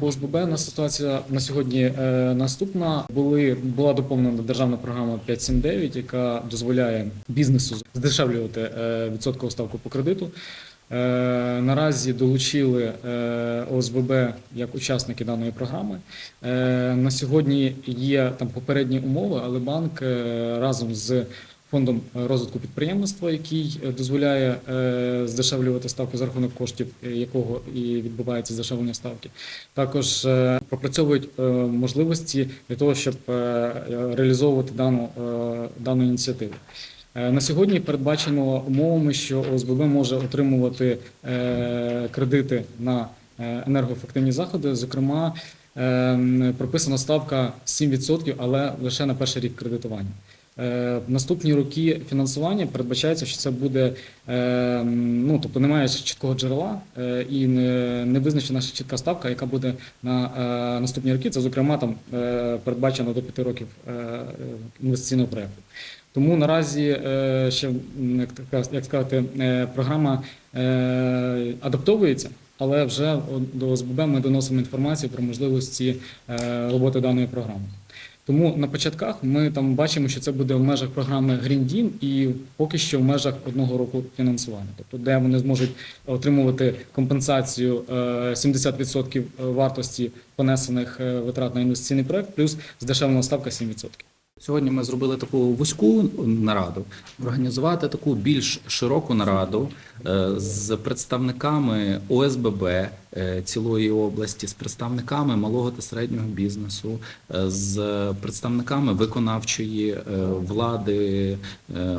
По ОСББ на ситуація на сьогодні е, наступна. Були була доповнена державна програма 579, яка дозволяє бізнесу здешевлювати е, відсоткову ставку по кредиту. Е, наразі долучили ОСББ як учасники даної програми. На сьогодні є там попередні умови, але банк разом з фондом розвитку підприємництва, який е, дозволяє е, здешевлювати ставку за рахунок коштів, е, якого і відбувається здешевлення ставки. Також е, пропрацьовують е, можливості для того, щоб е, реалізовувати дану, е, дану ініціативу. Е, На сьогодні передбачено умовами, що ОСББ може отримувати е, кредити на е, енергоефективні заходи. Зокрема, е, прописана ставка 7%, але лише на перший рік кредитування. Е, В наступні роки фінансування передбачається, що це буде е, ну тобто немає чіткого джерела е, і не, визначена ще чітка ставка, яка буде на е, наступні роки. Це зокрема там е, передбачено до 5 років е, е, інвестиційного проекту. Тому наразі е, ще як сказати, е, програма е, адаптовується. Але вже до ОСББ ми доносимо інформацію про можливості е, роботи даної програми. Тому на початках ми там бачимо, що це буде в межах програми Green Deal і поки що в межах одного року фінансування, тобто де вони зможуть отримувати компенсацію е, 70% вартості понесених е, витрат на інвестиційний проект, плюс здешевлена ставка 7%. Сьогодні ми зробили таку вузьку нараду, організувати таку більш широку нараду е, з представниками ОСББ е, цілої області, з представниками малого та середнього бізнесу, е, з представниками виконавчої влади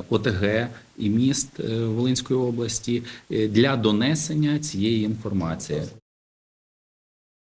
ОТГ і міст Волинської області для донесення цієї інформації.